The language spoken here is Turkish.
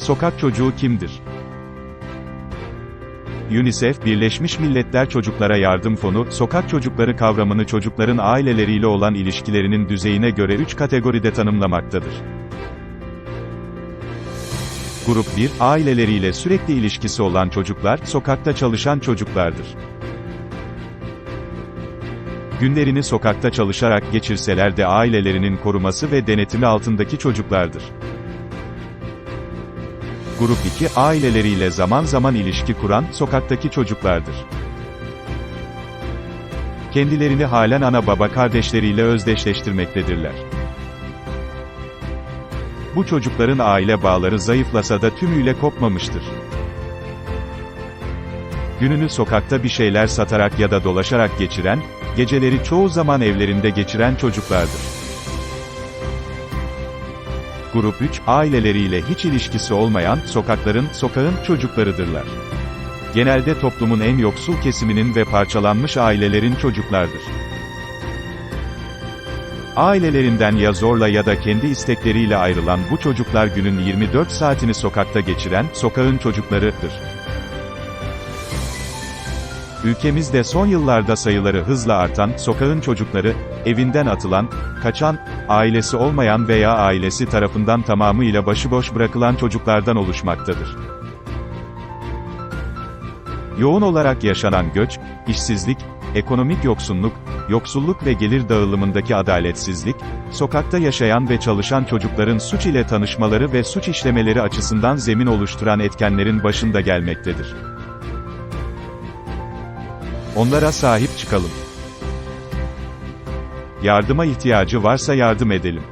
Sokak çocuğu kimdir? UNICEF, Birleşmiş Milletler Çocuklara Yardım Fonu, sokak çocukları kavramını çocukların aileleriyle olan ilişkilerinin düzeyine göre 3 kategoride tanımlamaktadır. Grup 1, aileleriyle sürekli ilişkisi olan çocuklar, sokakta çalışan çocuklardır. Günlerini sokakta çalışarak geçirseler de ailelerinin koruması ve denetimi altındaki çocuklardır. Grup 2, aileleriyle zaman zaman ilişki kuran, sokaktaki çocuklardır. Kendilerini halen ana baba kardeşleriyle özdeşleştirmektedirler. Bu çocukların aile bağları zayıflasa da tümüyle kopmamıştır. Gününü sokakta bir şeyler satarak ya da dolaşarak geçiren, geceleri çoğu zaman evlerinde geçiren çocuklardır. Grup 3, aileleriyle hiç ilişkisi olmayan, sokakların, sokağın çocuklarıdırlar. Genelde toplumun en yoksul kesiminin ve parçalanmış ailelerin çocuklardır. Ailelerinden ya zorla ya da kendi istekleriyle ayrılan bu çocuklar günün 24 saatini sokakta geçiren, sokağın çocuklarıdır. Ülkemizde son yıllarda sayıları hızla artan, sokağın çocukları, evinden atılan, kaçan, ailesi olmayan veya ailesi tarafından tamamıyla başıboş bırakılan çocuklardan oluşmaktadır. Yoğun olarak yaşanan göç, işsizlik, ekonomik yoksunluk, yoksulluk ve gelir dağılımındaki adaletsizlik, sokakta yaşayan ve çalışan çocukların suç ile tanışmaları ve suç işlemeleri açısından zemin oluşturan etkenlerin başında gelmektedir. Onlara sahip çıkalım. Yardıma ihtiyacı varsa yardım edelim.